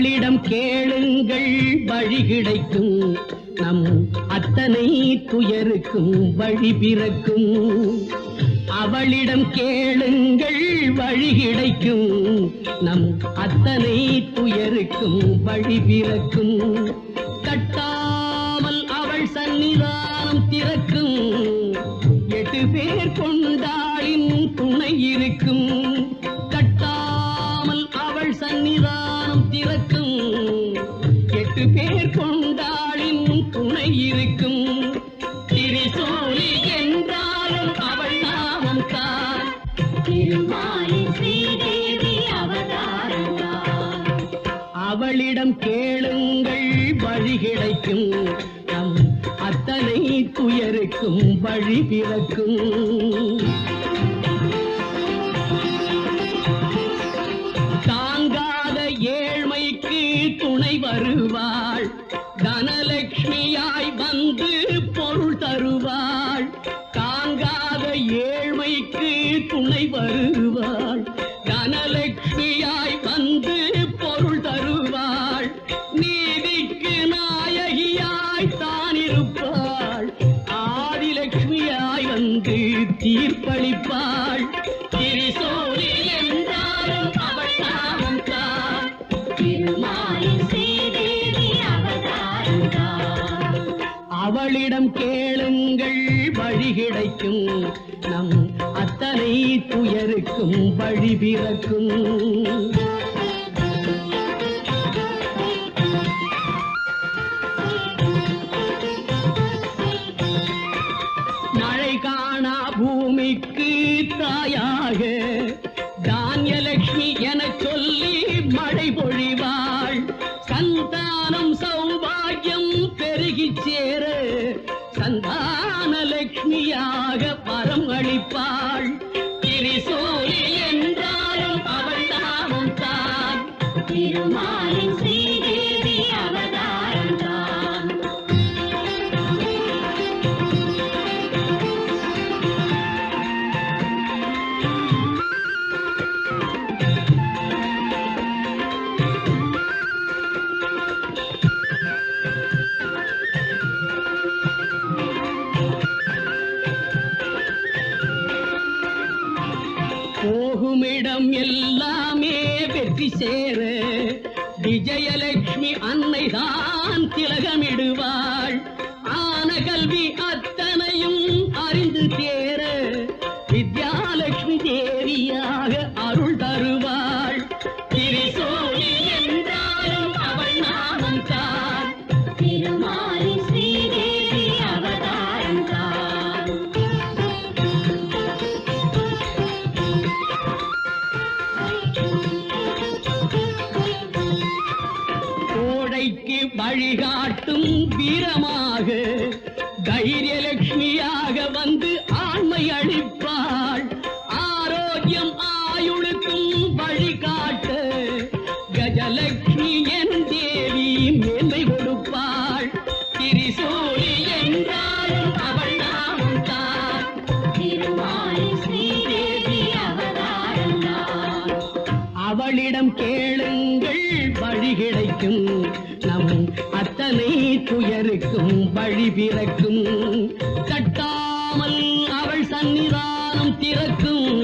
அவளிடம் கேளுங்கள் வழி கிடைக்கும். நம் அத்தனை துயருக்கும் வழி பிறக்கும். அவளிடம் கேளுங்கள் வழி கிடைக்கும். நம் அத்தனை துயருக்கும் வழி பிறக்கும். கட்டாமல் அவள் சன்னிதானம் திறக்கும். எட்டு பேர் கொண்டாளின் துணை இருக்கும். கட்டாமல் அவள் சன்னிதானம் திறக்கும் எட்டு பேர் கொண்டாளின் துணை இருக்கும். திரிசோலி என்றாலும் அவள் நாமம் தான். திருமாலின் ஸ்ரீதேவி அவதாரம்தான் அவளிடம் கேளுங்கள் வழி கிடைக்கும். நம் அத்தனை துயருக்கும் வழி பிறக்கும். வருவாள். தனலட்சுமியாய் வந்து பொருள் தருவாள். தாங்காத ஏழ்மைக்கு துணை வருவாள். தனலட்சுமியாய் வந்து அவளிடம் கேளுங்கள் வழி கிடைக்கும். நம் அத்தனை துயருக்கும் வழி பிறக்கும். மழை காணா பூமிக்கு தாயாக தானியலட்சுமி என சொல்லி மழை பொழி லட்சுமியாக பரம் அளிப்பாள். திரிசூலி என்றாலும் அவள் தாமும் தான். திருமாலின் ஸ்ரீதேவி அவள் போகுமிடம் எல்லாமே வெற்றி சேர. விஜயலட்சுமி அன்னைதான் திலகமிடுவாள். ஆன கல்வி அத்தனையும் அறிந்து தேர வித்யாலட்சுமி தேவியாக அருள் தருவாள். வழிகாட்டும் வீரமாக தைரியலட்சுமியாக வந்து ஆண்மை அளிப்பாள். ஆரோக்கியம் ஆயுளுக்கும் வழிகாட்ட கஜலட்சுமி என் தேவி மேன்மை கொடுப்பாள். திரிசூலி என்றாலும் அவள் நாமம் தான். அவளிடம் கேளுங்கள் வழி கிடைக்கும் நம் அத்தனை துயருக்கும் வழி பிறக்கும். கட்டாமல் அவள் சன்னிதானம் திறக்கும்.